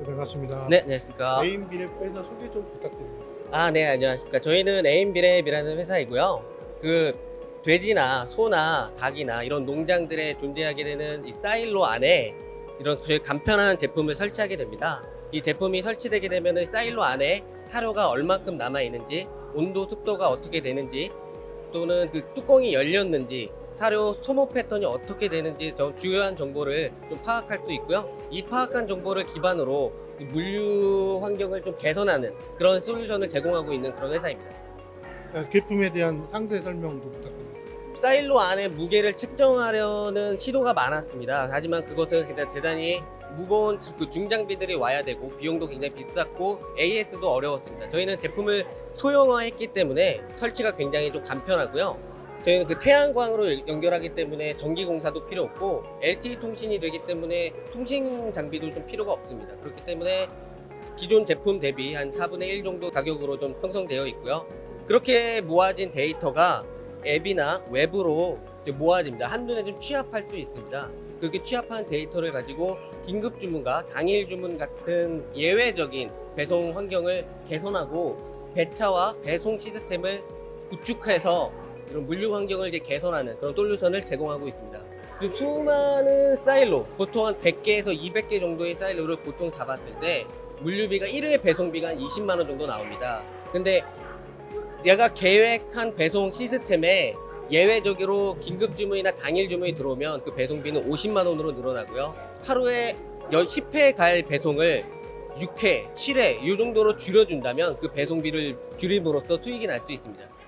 네, 반갑습니다. 네, 안녕하십니까. 네임비랩 회사 소개 좀 부탁드립니다. 아, 네, 안녕하십니까. 저희는 에임비랩이라는 회사이고요. 그 돼지나 소나 닭이나 이런 농장들에 존재하게 되는 이 사일로 안에 이런 저희 간편한 제품을 설치하게 됩니다. 이 제품이 설치되게 되면 사일로 안에 사료가 얼만큼 남아 있는지, 온도, 습도가 어떻게 되는지, 또는 그 뚜껑이 열렸는지, 사료 소모 패턴이 어떻게 되는지 좀 주요한 정보를 좀 파악할 수 있고요. 이 파악한 정보를 기반으로 이 물류 환경을 좀 개선하는 그런 솔루션을 제공하고 있는 그런 회사입니다. 아, 제품에 대한 상세 설명도 부탁드립니다. 스타일로 안에 무게를 측정하려는 시도가 많았습니다. 하지만 그것은 대단히 무거운 그 중장비들이 와야 되고 비용도 굉장히 비쌌고 AS도 어려웠습니다. 저희는 제품을 소형화했기 때문에 설치가 굉장히 좀 간편하고요. 저희는 그 태양광으로 연결하기 때문에 전기 공사도 필요 없고 LTE 통신이 되기 때문에 통신 장비도 좀 필요가 없습니다. 그렇기 때문에 기존 제품 대비 한 4분의 1 정도 가격으로 좀 형성되어 있고요. 그렇게 모아진 데이터가 앱이나 웹으로 모아집니다. 한눈에 좀 취합할 수 있습니다. 그렇게 취합한 데이터를 가지고 긴급 주문과 당일 주문 같은 예외적인 배송 환경을 개선하고 배차와 배송 시스템을 구축해서 이런 물류 환경을 이제 개선하는 그런 솔루션을 제공하고 있습니다. 그 수많은 사일로 보통 한 100개에서 200개 정도의 사일로를 보통 잡았을 때 물류비가 1회 배송비가 한 20만 원 정도 나옵니다. 근데 내가 계획한 배송 시스템에 예외적으로 긴급 주문이나 당일 주문이 들어오면 그 배송비는 50만 원으로 늘어나고요. 하루에 10회 갈 배송을 6회, 7회 이 정도로 줄여준다면 그 배송비를 줄임으로써 수익이 날 수 있습니다.